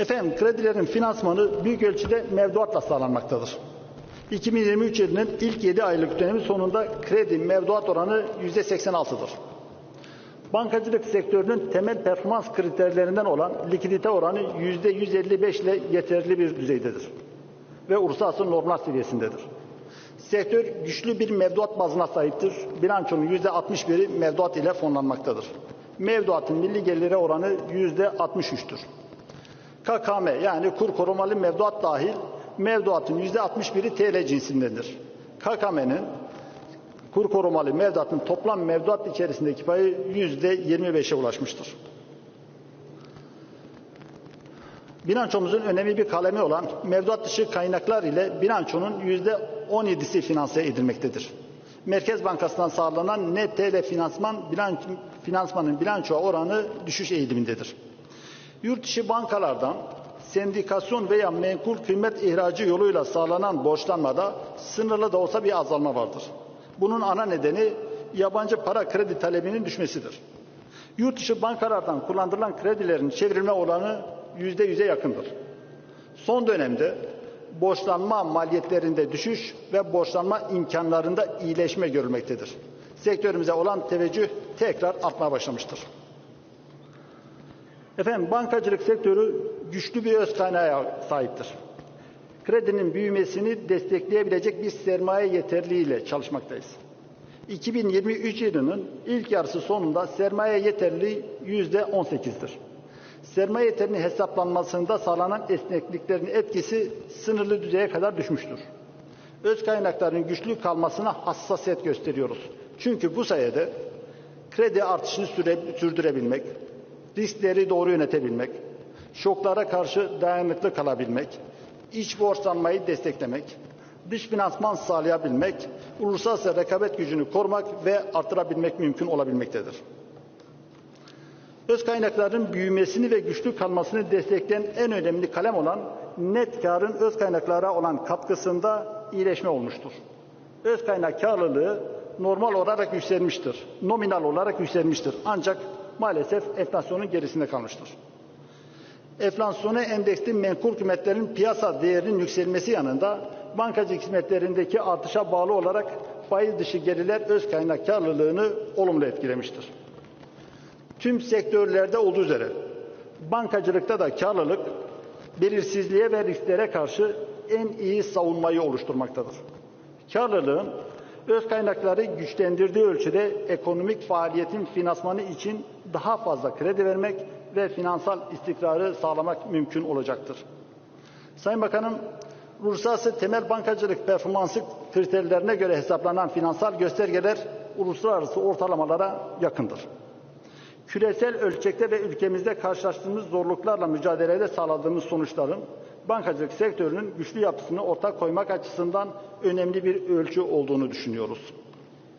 Efendim kredilerin finansmanı büyük ölçüde mevduatla sağlanmaktadır. 2023 yılının ilk 7 aylık dönemi sonunda kredi mevduat oranı %86'dır. Bankacılık sektörünün temel performans kriterlerinden olan likidite oranı %155 ile yeterli bir düzeydedir ve uluslararası normal seviyesindedir. Sektör güçlü bir mevduat bazına sahiptir. Bilançonun %61'i mevduat ile fonlanmaktadır. Mevduatın milli gelire oranı %63'tür. KKM yani kur korumalı mevduat dahil mevduatın %61'i TL cinsindendir. KKM'nin kur korumalı mevduatın toplam mevduat içerisindeki payı %25'e ulaşmıştır. Bilançomuzun önemli bir kalemi olan mevduat dışı kaynaklar ile bilançonun %17'si finanse edilmektedir. Merkez Bankası'ndan sağlanan net TL finansman bilanç, finansmanın bilanço oranı düşüş eğilimindedir. Yurt dışı bankalardan sendikasyon veya menkul kıymet ihracı yoluyla sağlanan borçlanmada sınırlı da olsa bir azalma vardır. Bunun ana nedeni yabancı para kredi talebinin düşmesidir. Yurt dışı bankalardan kullandırılan kredilerin çevrilme oranı yüzde yüze yakındır. Son dönemde borçlanma maliyetlerinde düşüş ve borçlanma imkanlarında iyileşme görülmektedir. Sektörümüze olan teveccüh tekrar artmaya başlamıştır. Efendim bankacılık sektörü güçlü bir öz kaynağa sahiptir. Kredinin büyümesini destekleyebilecek bir sermaye yeterliğiyle çalışmaktayız. 2023 yılının ilk yarısı sonunda sermaye yeterliliği yüzde 18'dir. Sermaye yeterliğinin hesaplanmasında sağlanan esnekliklerin etkisi sınırlı düzeye kadar düşmüştür. Öz kaynakların güçlü kalmasına hassasiyet gösteriyoruz. Çünkü bu sayede kredi artışını süre, sürdürebilmek, riskleri doğru yönetebilmek, şoklara karşı dayanıklı kalabilmek, iç borçlanmayı desteklemek, dış finansman sağlayabilmek, uluslararası rekabet gücünü korumak ve artırabilmek mümkün olabilmektedir. Öz kaynakların büyümesini ve güçlü kalmasını destekleyen en önemli kalem olan net karın öz kaynaklara olan katkısında iyileşme olmuştur. Öz kaynak karlılığı normal olarak yükselmiştir. Nominal olarak yükselmiştir. Ancak maalesef enflasyonun gerisinde kalmıştır. Enflasyona endeksli menkul kıymetlerin piyasa değerinin yükselmesi yanında bankacılık hizmetlerindeki artışa bağlı olarak faiz dışı gelirler öz kaynak karlılığını olumlu etkilemiştir. Tüm sektörlerde olduğu üzere bankacılıkta da karlılık belirsizliğe ve risklere karşı en iyi savunmayı oluşturmaktadır. Karlılığın öz kaynakları güçlendirdiği ölçüde ekonomik faaliyetin finansmanı için daha fazla kredi vermek ve finansal istikrarı sağlamak mümkün olacaktır. Sayın Bakanım, uluslararası temel bankacılık performansı kriterlerine göre hesaplanan finansal göstergeler uluslararası ortalamalara yakındır. Küresel ölçekte ve ülkemizde karşılaştığımız zorluklarla mücadelede sağladığımız sonuçların bankacılık sektörünün güçlü yapısını ortak koymak açısından önemli bir ölçü olduğunu düşünüyoruz.